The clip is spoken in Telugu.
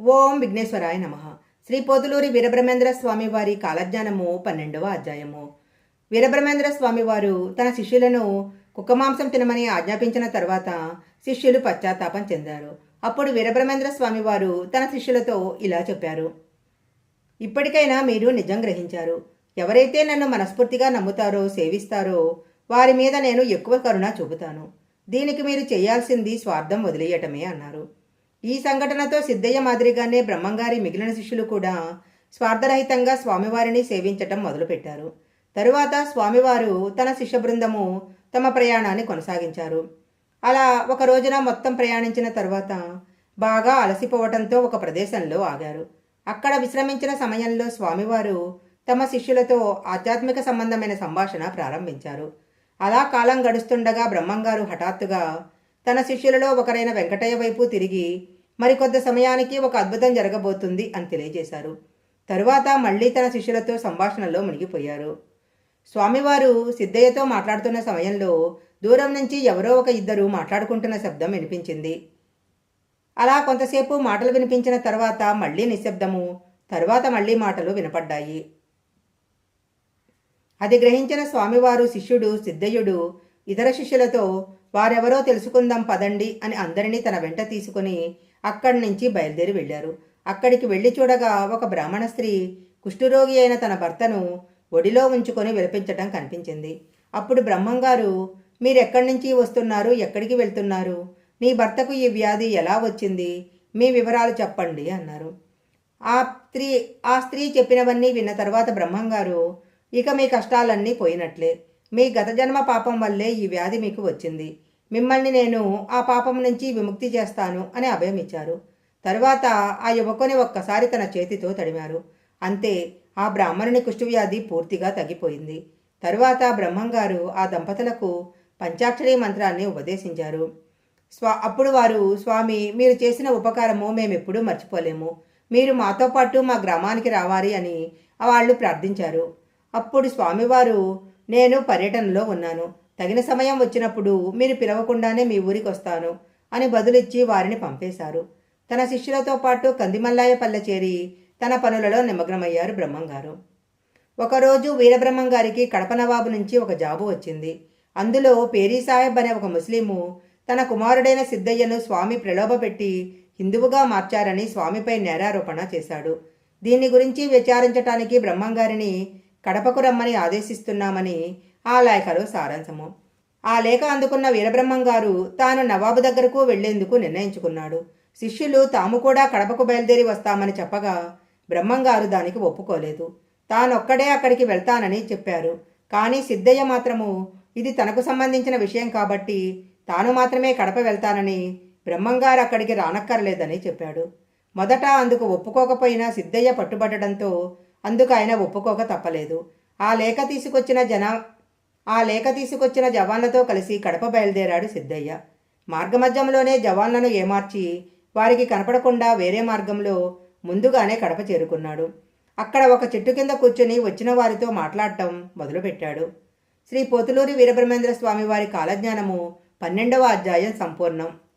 ఓం విఘ్నేశ్వరాయ నమ. శ్రీ పోతులూరి వీరబ్రహ్మేంద్ర స్వామి వారి కాలజ్ఞానము పన్నెండవ అధ్యాయము. వీరబ్రహ్మేంద్ర స్వామివారు తన శిష్యులను కుక్కమాంసం తినమని ఆజ్ఞాపించిన తర్వాత శిష్యులు పశ్చాత్తాపం చెందారు. అప్పుడు వీరబ్రహ్మేంద్ర స్వామివారు తన శిష్యులతో ఇలా చెప్పారు. ఇప్పటికైనా మీరు నిజం గ్రహించారు. ఎవరైతే నన్ను మనస్ఫూర్తిగా నమ్ముతారో సేవిస్తారో వారి మీద నేను ఎక్కువ కరుణ చూపుతాను. దీనికి మీరు చేయాల్సింది స్వార్థం వదిలేయటమే అన్నారు. ఈ సంఘటనతో సిద్ధయ్య మాదిరిగానే బ్రహ్మంగారి మిగిలిన శిష్యులు కూడా స్వార్థరహితంగా స్వామివారిని సేవించటం మొదలుపెట్టారు. తరువాత స్వామివారు తన శిష్య బృందము తమ ప్రయాణాన్ని కొనసాగించారు. అలా ఒక రోజున మొత్తం ప్రయాణించిన తరువాత బాగా అలసిపోవటంతో ఒక ప్రదేశంలో ఆగారు. అక్కడ విశ్రమించిన సమయంలో స్వామివారు తమ శిష్యులతో ఆధ్యాత్మిక సంబంధమైన సంభాషణ ప్రారంభించారు. అలా కాలం గడుస్తుండగా బ్రహ్మంగారు హఠాత్తుగా తన శిష్యులలో ఒకరైన వెంకటయ్య వైపు తిరిగి మరికొద్ద సమయానికి ఒక అద్భుతం జరగబోతుంది అని తెలియజేశారు. తరువాత మళ్ళీ తన శిష్యులతో సంభాషణలో మునిగిపోయారు. స్వామివారు సిద్ధయ్యతో మాట్లాడుతున్న సమయంలో దూరం నుంచి ఎవరో ఒక ఇద్దరు మాట్లాడుకుంటున్న శబ్దం వినిపించింది. అలా కొంతసేపు మాటలు వినిపించిన తర్వాత మళ్ళీ నిశ్శబ్దము తరువాత మళ్ళీ మాటలు వినపడ్డాయి. అది గ్రహించిన స్వామివారు శిష్యుడు సిద్ధయ్యుడు ఇతర శిష్యులతో వారెవరో తెలుసుకుందాం పదండి అని అందరినీ తన వెంట తీసుకుని అక్కడి నుంచి బయలుదేరి వెళ్ళారు. అక్కడికి వెళ్ళి చూడగా ఒక బ్రాహ్మణ స్త్రీ కుష్ఠరోగి అయిన తన భర్తను ఒడిలో ఉంచుకొని విలపించటం కనిపించింది. అప్పుడు బ్రహ్మంగారు మీరెక్కడి నుంచి వస్తున్నారు? ఎక్కడికి వెళ్తున్నారు? నీ భర్తకు ఈ వ్యాధి ఎలా వచ్చింది? మీ వివరాలు చెప్పండి అన్నారు. ఆ స్త్రీ ఆ స్త్రీ చెప్పినవన్నీ విన్న తర్వాత బ్రహ్మంగారు ఇక మీ కష్టాలన్నీ పోయినట్లే. మీ గత జన్మ పాపం వల్లే ఈ వ్యాధి మీకు వచ్చింది. మిమ్మల్ని నేను ఆ పాపం నుంచి విముక్తి చేస్తాను అని అభయం ఇచ్చారు. తరువాత ఆ యువకుని ఒక్కసారి తన చేతితో తడిమారు. అంతే ఆ బ్రాహ్మణుని కుష్ఠవ్యాధి పూర్తిగా తగ్గిపోయింది. తరువాత బ్రహ్మంగారు ఆ దంపతులకు పంచాక్షరి మంత్రాన్ని ఉపదేశించారు. స్వా అప్పుడు వారు స్వామి మీరు చేసిన ఉపకారము మేమెప్పుడూ మర్చిపోలేము. మీరు మాతో పాటు మా గ్రామానికి రావాలి అని వాళ్ళు ప్రార్థించారు. అప్పుడు స్వామివారు నేను పర్యటనలో ఉన్నాను. తగిన సమయం వచ్చినప్పుడు మీరు పిలవకుండానే మీ ఊరికి వస్తాను అని బదులిచ్చి వారిని పంపేశారు. తన శిష్యులతో పాటు కందిమల్లాయపల్లె చేరి తన పనులలో నిమగ్నమయ్యారు బ్రహ్మంగారు. ఒకరోజు వీరబ్రహ్మంగారికి కడప నవాబు నుంచి ఒక జాబు వచ్చింది. అందులో పేరీ సాహెబ్ అనే ఒక ముస్లిము తన కుమారుడైన సిద్ధయ్యను స్వామి ప్రలోభపెట్టి హిందువుగా మార్చారని స్వామిపై నేరారోపణ చేశాడు. దీని గురించి విచారించటానికి బ్రహ్మంగారిని కడపకు రమ్మని ఆదేశిస్తున్నామని ఆ లేఖలో సారాంశము. ఆ లేఖ అందుకున్న వీరబ్రహ్మం గారు తాను నవాబు దగ్గరకు వెళ్ళేందుకు నిర్ణయించుకున్నాడు. శిష్యులు తాము కూడా కడపకు బయలుదేరి వస్తామని చెప్పగా బ్రహ్మంగారు దానికి ఒప్పుకోలేదు. తానొక్కడే అక్కడికి వెళ్తానని చెప్పారు. కానీ సిద్ధయ్య మాత్రము ఇది తనకు సంబంధించిన విషయం కాబట్టి తాను మాత్రమే కడప వెళ్తానని బ్రహ్మంగారు అక్కడికి రానక్కర్లేదని చెప్పాడు. మొదట అందుకు ఒప్పుకోకపోయినా సిద్ధయ్య పట్టుబట్టడంతో అందుకు ఆయన ఒప్పుకోక తప్పలేదు. ఆ లేఖ తీసుకొచ్చిన జన ఆ లేఖ తీసుకొచ్చిన జవాన్లతో కలిసి కడప బయలుదేరాడు సిద్ధయ్య. మార్గమధ్యంలోనే జవాన్లను ఏమార్చి వారికి కనపడకుండా వేరే మార్గంలో ముందుగానే కడప చేరుకున్నాడు. అక్కడ ఒక చెట్టు కింద కూర్చుని వచ్చిన వారితో మాట్లాడటం మొదలుపెట్టాడు. శ్రీ పోతులూరి వీరబ్రహ్మేంద్ర స్వామి వారి కాలజ్ఞానము పన్నెండవ అధ్యాయం సంపూర్ణం.